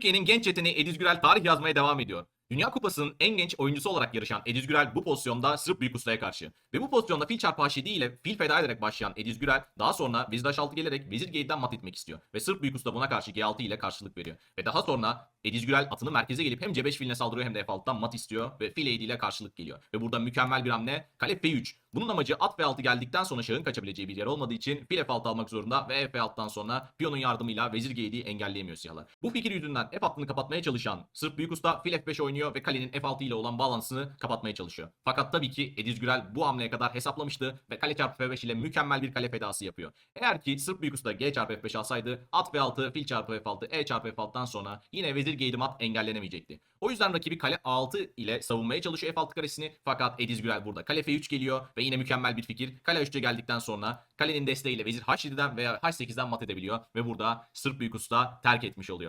Türkiye'nin genç yeteneği Ediz Gürel tarih yazmaya devam ediyor. Dünya Kupası'nın en genç oyuncusu olarak yarışan Ediz Gürel bu pozisyonda Sırp Büyük Usta'ya karşı. Ve bu pozisyonda fil çarpı H7 ile fil feda ederek başlayan Ediz Gürel daha sonra Vezir H6 gelerek Vezir G7'den mat etmek istiyor. Ve Sırp Büyük Usta buna karşı G6 ile karşılık veriyor. Ve daha sonra Ediz Gürel atını merkeze gelip hem C5 filine saldırıyor hem de F6'dan mat istiyor ve fil E7 ile karşılık geliyor. Ve burada mükemmel bir hamle kale F3. Bunun amacı at F6 geldikten sonra şahın kaçabileceği bir yer olmadığı için fil F6 almak zorunda ve F6'dan sonra piyonun yardımıyla Vezir G7'yi engelleyemiyor siyahlar. Bu fikir yüzünden F hattını kapatmaya çalışan Sırp Büyük Usta fil F5 oynuyor ve kalenin F6 ile olan bağlantısını kapatmaya çalışıyor. Fakat tabii ki Ediz Gürel bu hamleye kadar hesaplamıştı ve kale çarpı F5 ile mükemmel bir kale fedası yapıyor. Eğer ki Sırp Büyük Usta G çarpı F5 alsaydı at F6, fil çarpı F6, E çarpı F6'dan sonra yine Vezir G7 mat engellenemeyecekti. O yüzden rakibi kale A6 ile savunmaya çalışıyor F6 karesini fakat Ediz Gürel burada kale F3 geliyor ve yine mükemmel bir fikir. Kale 3'e geldikten sonra kalenin desteğiyle Vezir H7'den veya H8'den mat edebiliyor ve burada Sırp Büyük Usta terk etmiş oluyor.